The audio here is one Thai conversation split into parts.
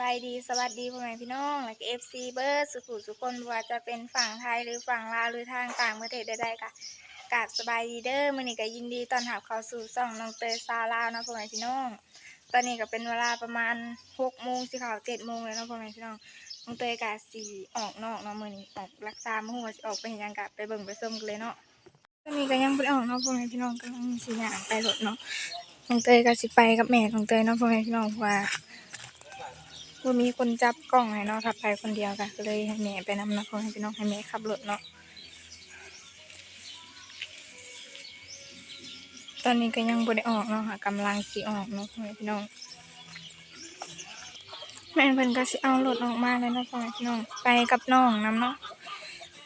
บายดีสวัสดีพ่อแม่พี่น้องและเอฟซีเบิร์สุขุสุคนบ่ว่าจะเป็นฝั่งไทยหรือฝั่งลาวหรือทางต่างประเทศใดๆค่ะกาบสบายดีเด้อมื้อนี้ก็ยินดีตอนรับเข้าสู่ช่องน้องเตยซาลาวนะพ่อแม่พี่น้อง ตอนนี้ก็เป็นเวลาประมาณ6โมงสิเข้า7โมงแล้วนะพ่อแม่พี่น้องน้องเตยก็สิออกนอกเนาะมื้อนี้ออกรักษาบ่ฮู้ว่าสิออกไปเฮ็ดหยังก็ไปเบิ่งไปส้มกันเลยเนาะตอนนี้ก็ยังบ่ได้ออกเนาะพ่อแม่พี่น้องกำลังสิย่างไปรถเนาะน้องเตยก็สิไปกับแม่น้องเตยเนาะพ่อแม่พี่น้องว่า ว่ามีคนจับกล้องให้เนาะขับไปคนเดียวกันก็เลยให้แม่ไปนำนะเพราะให้พี่น้องให้แม่ขับรถเนาะตอนนี้ก็ยังบ่ได้ออกเนาะค่ะกำลังสิออกเนาะพ่อแม่พี่น้องแม่เพิ่นก็สิเอารถออกมาเลยเนาะพ่อแม่พี่น้องไปกับน้องนํเนาะ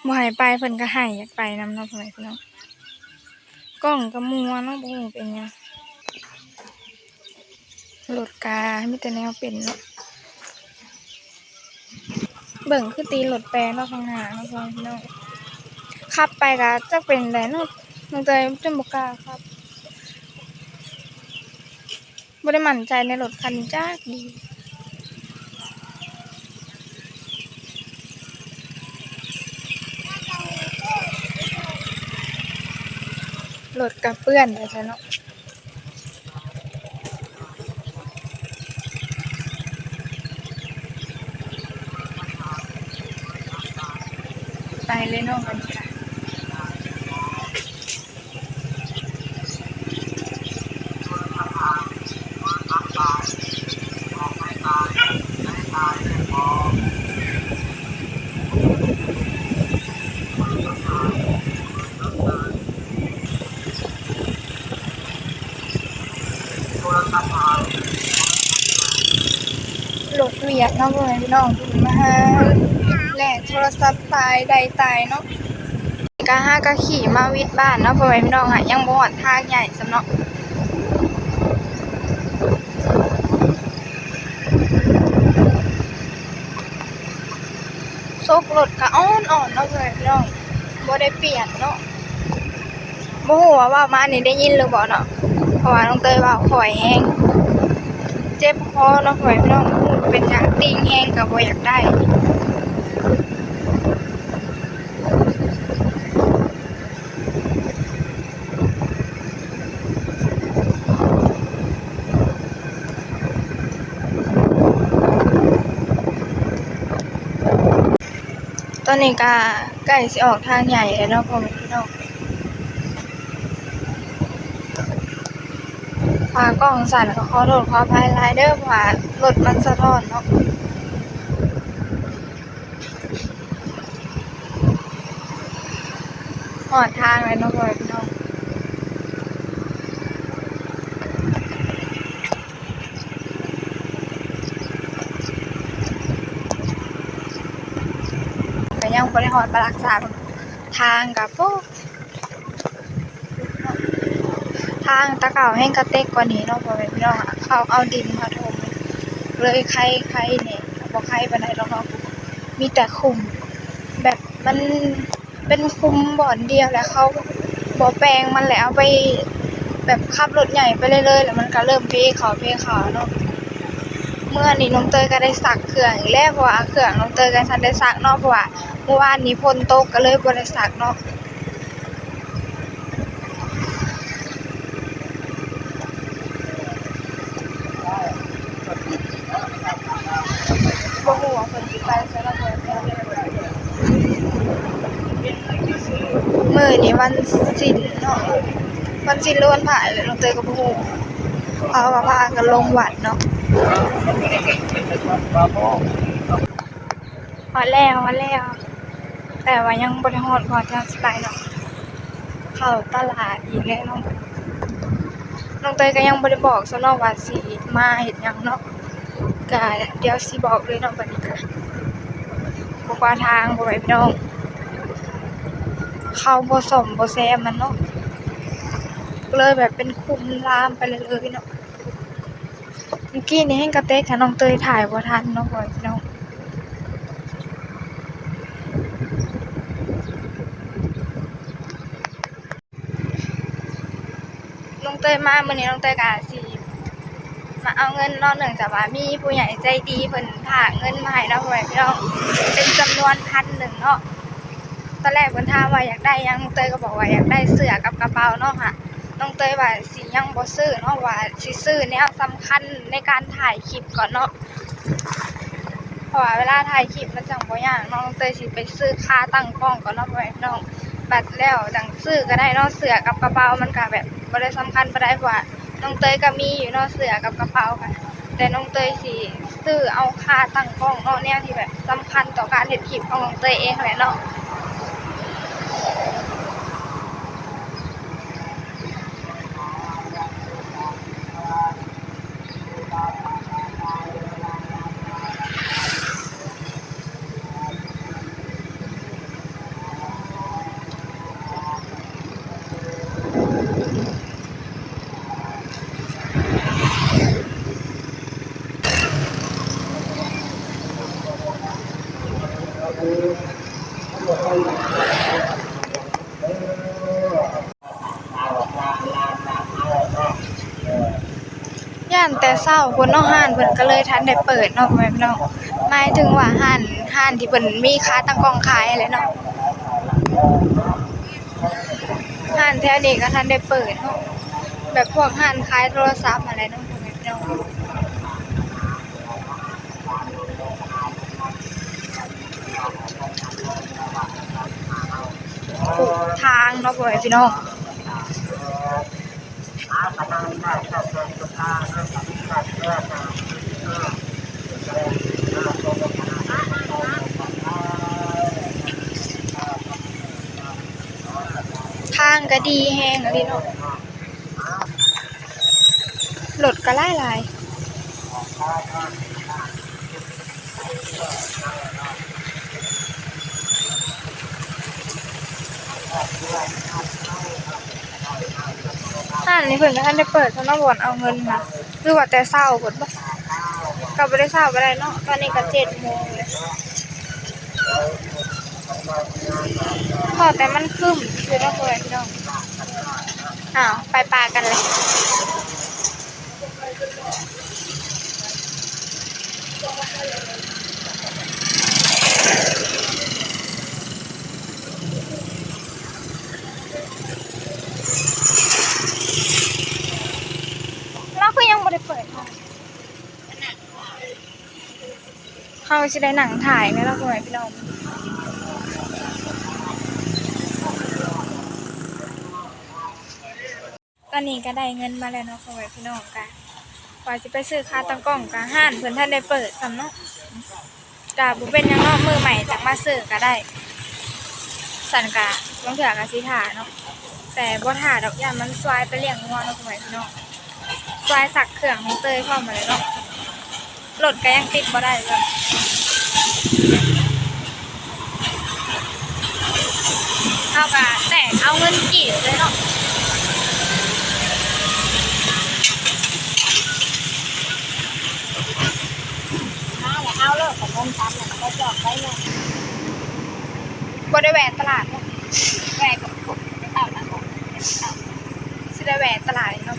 บ่ให้ไปเพิ่นก็ให้อยากไปนํเนาะพ่อแม่พี่น้องกล้องก็มัวเนาะบ่ฮู้เป็นหยังรถกามีแต่แนวเป็นเนาะ เบิ่งคือตีรถแปรเนาะข้างหน้าเนาะพ่อพี่น้องขับไปก็จักเป็นไดเนาะน้องเตยจนบ่กล้าครับบ่ได้มั่นใจในรถคันนี้จักดีรถก็เปื้อนไปซะเนาะ ไปเลยเนาะบันี้ค่ะรถเวียดเนาะพ่อแม่พี่น้องเพิ่นมาหา แลกโทรศัพท์ตายใดตายเนาะก็ห้าก็ขี่มาวิดบ้านเนาะพ่อแม่พี่น้องอะยังบ่ฮอดทางใหญ่สำเนาะซกรถก็อ่อนอ่อนเนาะพ่อแม่พี่น้องบ่ได้เปลี่ยนเนาะบ่ฮู้ว่าว่ามานี่ได้ยินหรือบ่เนาะเพราะว่าน้องเตยว่าข่อยแฮงเจ็บคอเนาะพ่อแม่พี่น้องเป็นหยังติ่งแฮงก็บ่อยากได้ ตอนนี้ก็ใกล้สิออกทางใหญ่แล้วเนาะพ่อแม่พี่น้องฝากล้องสั่นก็ขอโทษขออภัยไลายเดอร์ว่ารถมันสะท้อนเนาะหอดทางเลยเนาะพ่อแม่พี่น้อง ยังบ่ได้หอดมารักษาทางกับพวกทางตะเก่าแห้งกระเต็กกว่านี้เนาะพ่อแม่พี่น้องอะเขาเอาดินมาถมเลยใครใครเนี่ยบ่ใครปานใดหรอกเนาะมีแต่คุม แบบมันเป็นคุมบ่อนเดียวแล้วเขาบ่แปลงมันแล้วไปแบบขับรถใหญ่ไปเรื่อยๆแล้วมันก็เริ่มเพขาเพขาเนาะเมื่อนี้น้องเตยก็ได้สักเครื่องอีกแล้วเพราะว่าเครื่องน้องเตยก็ทันได้สักเนาะเพราะว่า เมื่อวานนี้ฝนตกก็เลยบ่ได้สักเนาะบ่ฮู้ว่าเพิ่นสิไปสแล้วบ่มื้อนี้วันศีลเนาะวันศีลหรือวันพระเลยน้องเตยก็บ่ฮู้เอาว่าพากันลงวัดเนาะฮอแล้วฮอแล้ว แต่ว่ายังบ่ได้ฮอดพอจะสิไปเนาะเข้าตลาดอีกแล้วเนน้องเตยก็ยังบ่ได้บอกซะเนาะว่าสิมาเฮ็ดหยังเนาะก็เดี๋ยวสิบอกเลยเนาะบัดนี้ก็บ่ว่าทางบ่ไหวพี่น้องเข้าบ่ซ่อมบ่แซมมันเนาะเลยแบบเป็นคุมลามไปเลยเลยเนาะเมื่อกี้นี้แฮงกระเตกถ้าน้องเตยถ่ายบ่ทันเนาะบ่ไหวพี่น้อง น้องเต ยมามื้อนี้น้องเตยก็สิมาเอาเงินเนอกหนึ่งจากว่ามีผู้ใหญ่ใจดีเพิ่นฝาเงินมาให้เราไว้พี่น้องเป็นจำนวนพันหนึ่งเนาะตอนแรกเพิ่นถามว่าอยากได้ยังน้องเตยก็บอกว่าอยากได้เสื้อกับกระเป๋าเนาะค่ะน้องเตยว่าสิยังบ่ซื้อเนาะว่าสิซื้อแนวสำคัญในการถ่ายคลิปก่อนเนาะเพราะว่าเวลาถ่ายคลิปมันจังบ่ยากนาะน้องเตยสิไปซื้อค่าตั้งกล้องก่อนเนาะพ่อแม่พี่น้อง บัดแล้วจังซื้อก็ได้นอกเสือกับกระเป๋ามันก็แบบบ่ได้สำคัญปานใดเพราะว่าน้องเตยก็มีอยู่นอกเสือกับกระเป๋าค่ะ แต่น้องเตยสิซื้อเอาค่าตั้งกล้องนอกแนวที่แบบสำคัญต่อการเฮ็ดคลิปของน้องเตยเองแหละเนาะ ย่านแต่เช้าเพิ่นนาะห้านเพิ่นก็เลยทันได้เปิดเนาะแม่พี่น้องหมายถึงว่าห้านห้านที่เพิ่นมีค่าตั้งกล้องขายอะไรเนาะห้านแถวนี้ก็ทันได้เปิดเนาะแบบพวกห้านขายโทรศัพท์อะไรเนาะพ่อแม่พี่น้อง ทาง เนาะพ่อแม่พี่น้องทางก็ดีแฮงอะพี่น้องรถก็หลายหลายห้านนี้เพิ่นก็ทันได้เปิดสำนักบ่อนเอาเงินมาคือว่าแต่เช้าเพิ่นบ่ก็บ่ได้เช้าบ่ได้เนาะตอนนี้ก็7โมงเลยพอแต่มันคึ้มคือเนาะพ่อแม่พี่น้องอ้าวไปปลากันเลย เราก็ยังไม่ได้เปิดค่ะ เขาจะได้หนังถ่ายไหมล่ะพ่อแม่พี่น้องตอนนี้ก็ได้เงินมาแล้วเนาะพ่อแม่พี่น้องกันกว่าจะไปซื้อค่าตั้งกล้องกะห้านเพื่อนท่านได้เปิดสำเนาะกะบุเป็นยังเนาะมือใหม่จากมาซื้อก็ได้ สันกะลองเถื่อกะสิถ่าเนาะแต่บ่ถ่าดอกยานมันสวายไปเลี้ยงงัวเนาะพ่อแม่พี่น้องซอยสักเครื่องของเตยเข้ามาเลยเนาะรถก็ยังติดบ่ได้เลย เอากะแต่เอาเงินกี่เลยเนาะเอาเลยของเงินตามเนี่ยก็จอกได้เลยบ่ได้แวนตลาดเนาะแหวนเอาละสิได้แหวนตลาดเนาะ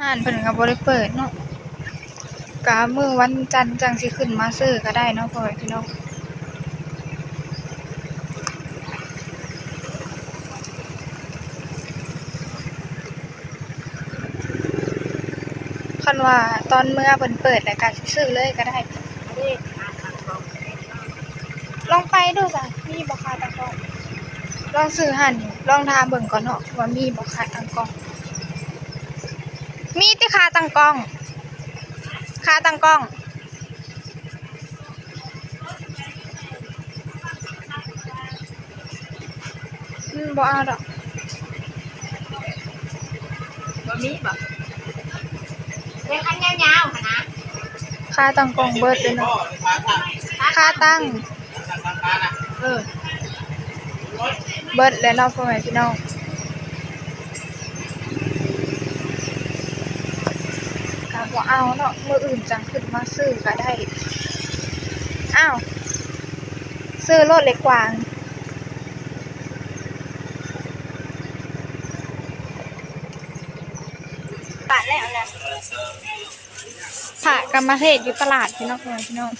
ห้านเพิ่นก็บ่ได้เปิดเนาะกะมื้อวันจันทร์จังสิขึ้นมาซื้อก็ได้เนาะพ่อแม่พี่น้องคันว่าตอนเมื่อเพิ่นเปิดแล้วก็สิซื้อเลยก็ได้ลองไปดูจ้ะมีบ่ค่าตังกล้องลองซื้อหั่นลองถาเบิ่งก่อนเนาะว่ามีบ่ค่าตังกล้อง มีที่คาตั้งกล้อง คาตั้งกล้อง อืมบ่เอาดอกบ่มีบ่เรียกอันยาวๆค่ะนะคาตั้งกล้องเบิดเลยเนาะคาตั้ง เออ เบิดเลยเนาะพ่อแม่พี่น้อง ว่าเอาเนาะมืออื่นจังขึ้นมาซื้อก็ได้อ้าวซื้อรถเล็กกวางตลาดแล้วนะผ่ากรรมเทศอยู่ตลาดพี่น้องพี่น้อง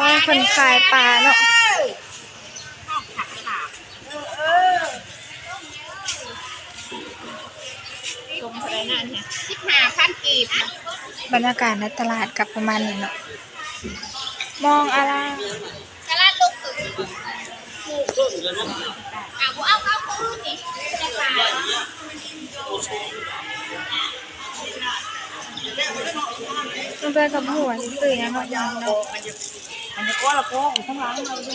ว่าคนขายปลาเนาะผักขาชมอะไรนั่นเนี่ยสิบห้าพันกีบบรรยากาศในตลาดกับประมาณนี้เนาะมองอะไรตลาดลงตึกอะกูเอาเอาคูนี่จะขายมันเป็นกับหัวสื่อยังเนาะยังเนาะ มันจะก้อนละก้อนข้างหลังเราดู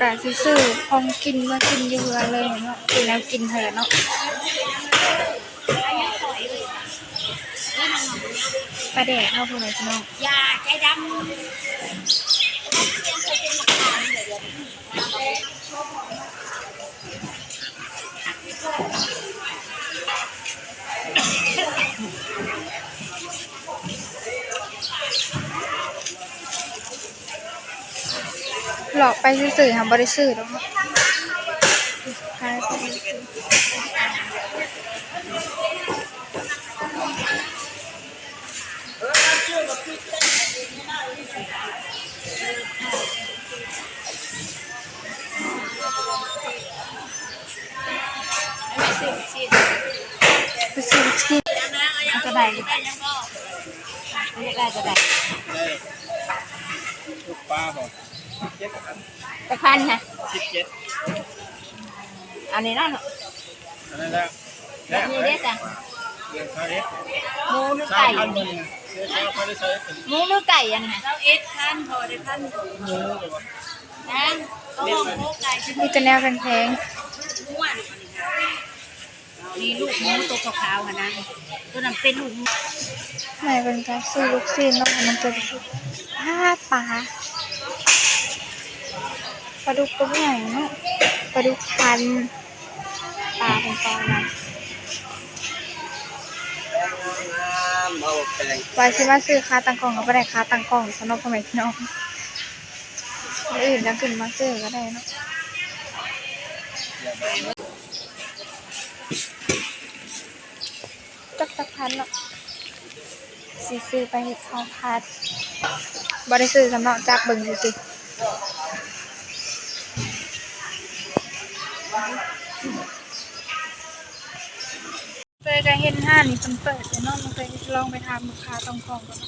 กะสิซื้อของกินมากินอยู่เรือเลยเนาะซื้อแล้วกินเถอะเนาะปลาแดกเข้าพวกไหนพี่น้องยาใจดำ หลอกไปซื้อๆทำบริซื้อหรอกเนาะขายไปซื้อไปซื้อลูกชิ้นเอาจะได้หรือเปล่าไม่ได้จะได้ ลูกปลาบอก เจ็ดพันไปพันนะสิบเจ็ดอันนี้นั่นอันนั้นแล้วแล้วมีเด็ดจ้ะเดือนคาเล็กหมูหรือสามไก่พันหนึ่งเสียเช้าเขาได้ใช้เป็นหมูหรือไก่อันนี้เราเอ็ดพันพอได้พันหมูเลยวะนะก็ห้องโคกไก่ที่มีแต่แนวแพงม้วนนี่ลูกหมูตัวขาวๆค่ะนะตัวนั้นเป็นลูกหมูๆไม่เป็นการซื้อลูกชิ้นเนาะมันเกิดห้าปลา ปลาดุกตัวใหญ่เนาะปลาดุกพันปลาเป็นปลานะเอาแพงไว้สิมาซื้อคาตังกล่องก็บ่ได้คาตังกล่องสำหรับพ่อแม่พี่น้องคนอื่นจะขึ้นมาซื้อก็ได้เนาะจักจักพันเนาะสิซื้อไปเฮ็ดข้าวผัดบ่ได้ซื้อสำหรับจักเบิ่งซื่อ เคยก็เห็นห้านนี่เพิ่นเปิดแต่เนาะมันเคยลองไปทำลูกค้าตองกล่องก่อน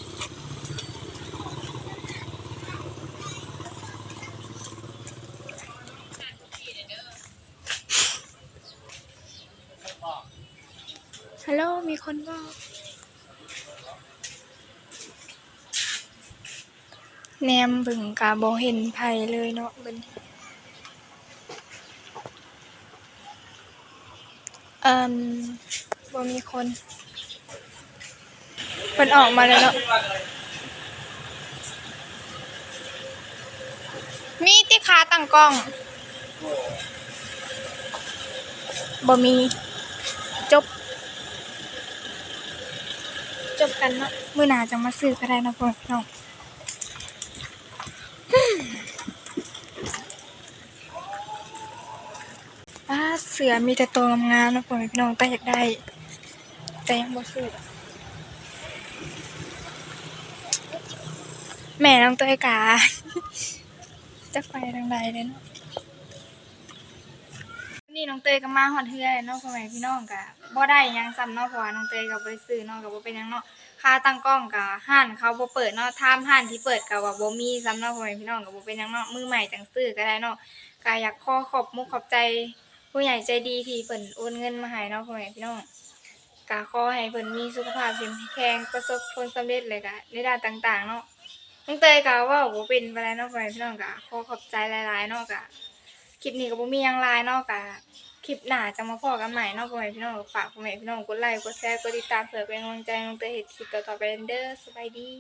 ฮัลโหลมีคนบอกแนมบึงกะบ่เห็นไผเลยเนาะเบิ่น เอ่มบ่มีคนเพิ่นออกมาแล้วเนาะมีติคาตั้งกล้องบ่มีจบ จบกันเนาะมื้อหน้าจะมาซื้อก็ได้นะพ่อพี่น้องป้าเสือมีแต่ตัวงามๆนะพ่อแม่พี่น้องแต่อยากได้ แต่ยังบ่ซื้อแม่น้องตัวไอ้กา จะไปทางใดเลยเนาะนี่น้องเตยก็มาฮอดเฮือเลยเนาะพ่อแม่พี่น้องก็บ่ได้หยังซ้ำเนาะเพราะว่าน้องเตยก็บ่ได้ซื้อเนาะก็บ่เป็นหยังเนาะค่าตั้งกล้องกับห้านเขาบ่เปิดเนาะถามห้านที่เปิดก็ว่าบ่มีซ้ำเนาะพ่อแม่พี่น้องก็บ่เป็นหยังเนาะมือใหม่จังซื้อก็ได้เนาะก็อยากขอขอบมุกขอบใจ ผู้ใหญ่ใจดีที่เพิ่นโอนเงินมาให้เนาะพ่อแม่พี่น้องก็ขอให้เพิ่นมีสุขภาพเข้มแข็งประสบผลสำเร็จเลยก็ในด้านต่างๆ เนาะน้องเตยก็เว้าบ่เป็นไปานใดเนาะพ่อแม่พี่น้องก็ขอขอบใจหลายๆเนาะก็คลิปนี้ก็บ่มีหยังหลายเนาะก็คลิปหน้าจะมาพอกันใหม่เนาะพ่อแม่พี่น้องฝากพ่อแม่พี่น้องกดไลค์กดแชร์กดติดตามเพื่อเป็นกำลังใจน้องเตยเฮ็ดคลิปต่อๆไปเด้อสบายดี